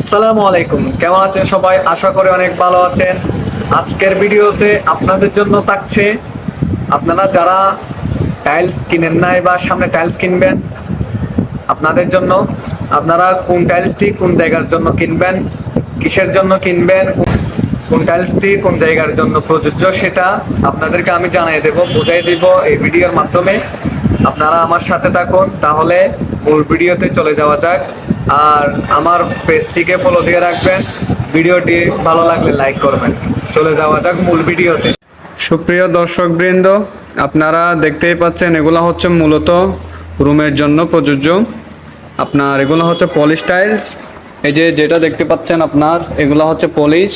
আসসালামু আলাইকুম। কেমন আছেন সবাই? আশা করি অনেক ভালো আছেন। আজকের ভিডিওতে আপনাদের জন্য থাকছে, আপনারা যারা টাইলস কিনেন নাই বা সামনে টাইলস কিনবেন, আপনাদের জন্য, আপনারা কোন টাইলসটি কোন জায়গার জন্য কিনবেন, কিসের জন্য কিনবেন, কোন টাইলসটি কোন জায়গার জন্য প্রযোজ্য সেটা আপনাদেরকে আমি জানিয়ে দেব, বুঝাই দিব এই ভিডিওর মাধ্যমে। আপনারা আমার সাথে থাকুন, তাহলে মূল ভিডিওতে চলে যাওয়া যাক। আর আমার পেজটিকে ফলো দিয়ে রাখবেন, ভিডিওটি ভালো লাগলে লাইক করবেন। চলে যাওয়া যাক মূল ভিডিওতে। সুপ্রিয় দর্শকবৃন্দ, আপনারা দেখতেই পাচ্ছেন, এগুলো হচ্ছে মূলত রুমের জন্য প্রযোজ্য। আপনার এগুলো হচ্ছে পলিশ টাইলস এই যে যেটা দেখতে পাচ্ছেন আপনার, এগুলো হচ্ছে পলিশ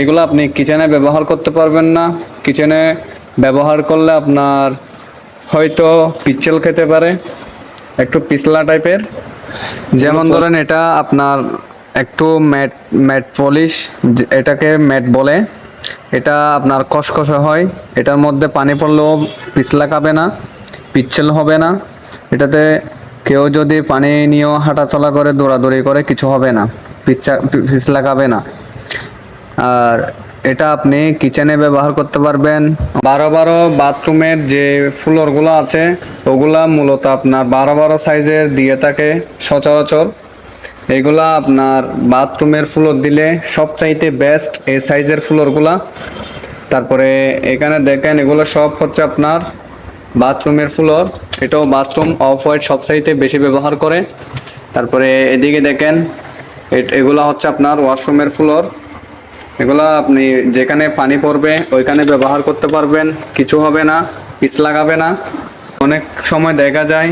এগুলো আপনি কিচেনে ব্যবহার করতে পারবেন না। কিচেনে ব্যবহার করলে আপনার হয়তো পিচ্ছেল খেতে পারে, একটু পিছলা টাইপের। যেমন ধরেন এটা আপনার একটু ম্যাট ম্যাট পলিশ এটাকে ম্যাট বলে। এটা আপনার কষকষে হয়, এটার মধ্যে পানি পড়লেও পিছলা খাবে না, পিচ্ছিল হবে না। এটাতে কেউ যদি পানি নিয়েও হাঁটাচলা করে, দৌড়াদৌড়ি করে, কিছু হবে না, পিচ্ছা পিছলা খাবে না। আর এটা আপনি কিচেনে ব্যবহার করতে পারবেন। বারো বারো বাথরুমের যে ফ্লোরগুলো আছে, ওগুলা মূলত আপনার বারো বারো সাইজের দিয়ে থাকে সচরাচর। এগুলা আপনার বাথরুমের ফ্লোর দিলে সবচাইতে বেস্ট এই সাইজের ফ্লোরগুলা তারপরে এখানে দেখেন, এগুলো সব হচ্ছে আপনার বাথরুমের ফ্লোর এটাও বাথরুম অফ হোয়াইট সবচাইতে বেশি ব্যবহার করে। তারপরে এদিকে দেখেন এগুলা হচ্ছে আপনার ওয়াশরুমের ফ্লোর এগুলা আপনি যেখানে পানি পড়বে, ওইখানে ব্যবহার করতে পারবেন, কিছু হবে না, পিস লাগাবে না। অনেক সময় দেখা যায়,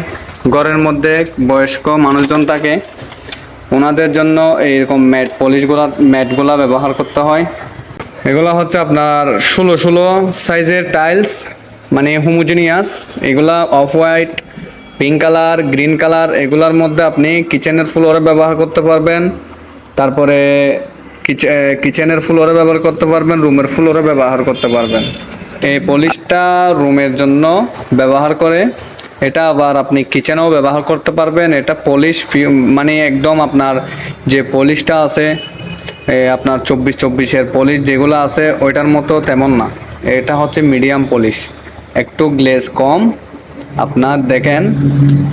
ঘরের মধ্যে বয়স্ক মানুষজন থাকে, ওনাদের জন্য এইরকম ম্যাট, পলিশগুলা, ম্যাটগুলা ব্যবহার করতে হয়। এগুলো হচ্ছে আপনার ষোলো ষোলো সাইজের টাইলস মানে হোমোজিনিয়াস। এগুলা off white, pink colour, green colour, এগুলার মধ্যে আপনি কিচেনের ফ্লোরে ব্যবহার করতে পারবেন। তারপরে কিচেনের ফ্লোরে ব্যবহার করতে পারবেন রুমের ফ্লোরে ব্যবহার করতে পারবেন। এই পলিশটা রুমের জন্য ব্যবহার করে। এটা আবার আপনি কিচেনেও ব্যবহার করতে পারবেন। এটা পলিশ মানে একদম আপনার যে পলিশটা আছে আপনার চব্বিশ চব্বিশের পলিশ যেগুলো আছে, ওইটার মতো তেমন না। এটা হচ্ছে মিডিয়াম পলিশ একটু গ্লেজ কম। আপনার দেখেন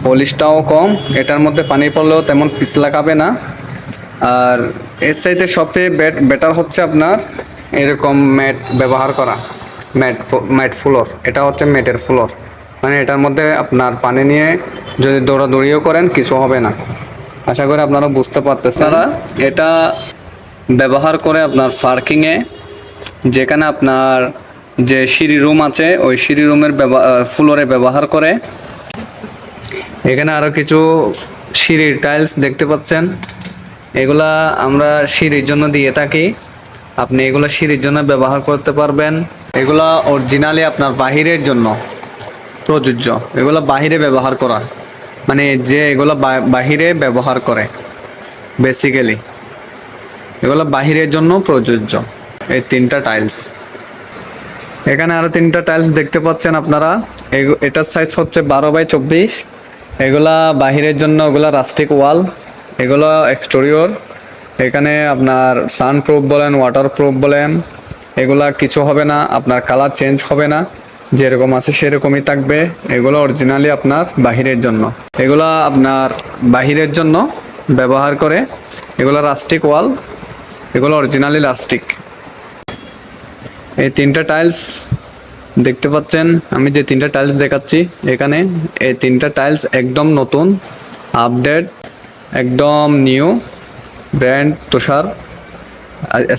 পলিশটাও কম। এটার মধ্যে পানি পড়লেও তেমন পিছলা খাবে না। আর এর চাইতে সবচেয়ে বেটার হচ্ছে আপনার এরকম ম্যাট ব্যবহার করা ম্যাট ম্যাট ফ্লোর এটা হচ্ছে ম্যাটের ফ্লোর মানে এটার মধ্যে আপনার পানি নিয়ে যদি দৌড়াদৌড়িও করেন কিছু হবে না। আশা করি আপনারা বুঝতে পারতেছেন। এটা ব্যবহার করে আপনার পার্কিংয়ে যেখানে আপনার যে সিঁড়ি রুম আছে ওই সিঁড়ি রুমের ব্যবহার ফ্লোরে ব্যবহার করে। এখানে আরও কিছু সিঁড়ির টাইলস দেখতে পাচ্ছেন। এগুলা আমরা সিঁড়ির জন্য দিয়ে থাকি। আপনি এগুলো সিঁড়ির জন্য ব্যবহার করতে পারবেন। এগুলা অরিজিনালি আপনার বাহিরের জন্য প্রযোজ্য। এগুলো বাহিরে ব্যবহার করা। মানে যে এগুলো বাহিরে ব্যবহার করে বেসিক্যালি এগুলো বাহিরের জন্য প্রযোজ্য। এই তিনটা টাইলস এখানে আরও তিনটা টাইলস দেখতে পাচ্ছেন আপনারা। এটার সাইজ হচ্ছে বারো বাই চব্বিশ। এগুলা বাহিরের জন্য ওগুলা রাস্টিক ওয়াল এগুলো এক্সটোরিয়র এখানে আপনার সান প্রুফ বলেন ওয়াটার প্রুফ বলেন, এগুলা কিছু হবে না, আপনার কালার চেঞ্জ হবে না, যেরকম আছে সেরকমই থাকবে, এগুলো অরিজিনালি আপনার বাহিরের জন্য। এগুলা আপনার বাহিরের জন্য ব্যবহার করে, এগুলো রাস্টিক ওয়াল এগুলো অরিজিনালি রাস্টিক এই তিনটা টাইলস দেখতে পাচ্ছেন, আমি যে তিনটা টাইলস দেখাচ্ছি, এখানে এই তিনটা টাইলস একদম নতুন আপডেট একদম নিউ ব্র্যান্ড তুষার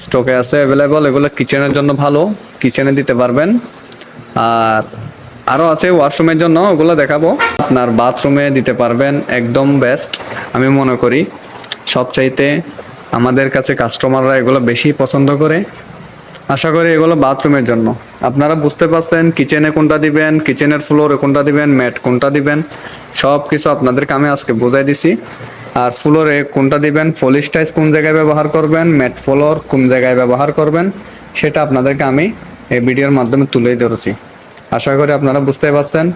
স্টকে আছে অ্যাভেলেবল এগুলো কিচেনের জন্য ভালো কিচেনে দিতে পারবেন। আর আরও আছে ওয়াশরুমের জন্য, ওগুলো দেখাবো। আপনার বাথরুমে দিতে পারবেন, একদম বেস্ট আমি মনে করি। সবচাইতে আমাদের কাছে কাস্টমাররা এগুলো বেশি পছন্দ করে। আশা করি এগুলো বাথরুমের জন্য। আপনারা বুঝতে পারছেন কিচেনে কোনটা দিবেন কিচেনের ফ্লোরে কোনটা দিবেন ম্যাট কোনটা দিবেন সব কিছু আপনাদেরকে আমি আজকে বোঝাই দিছি। আর ফ্লোরে কোনটা দিবেন? পলিশ টাইস কোন জায়গায় ব্যবহার করবেন? ম্যাট ফ্লোর কোন জায়গায় ব্যবহার করবেন? সেটা আপনাদেরকে আমি এই ভিডিওর মাধ্যমে তুলেই ধরেছি। আশা করি আপনারা বুঝতে পারছেন।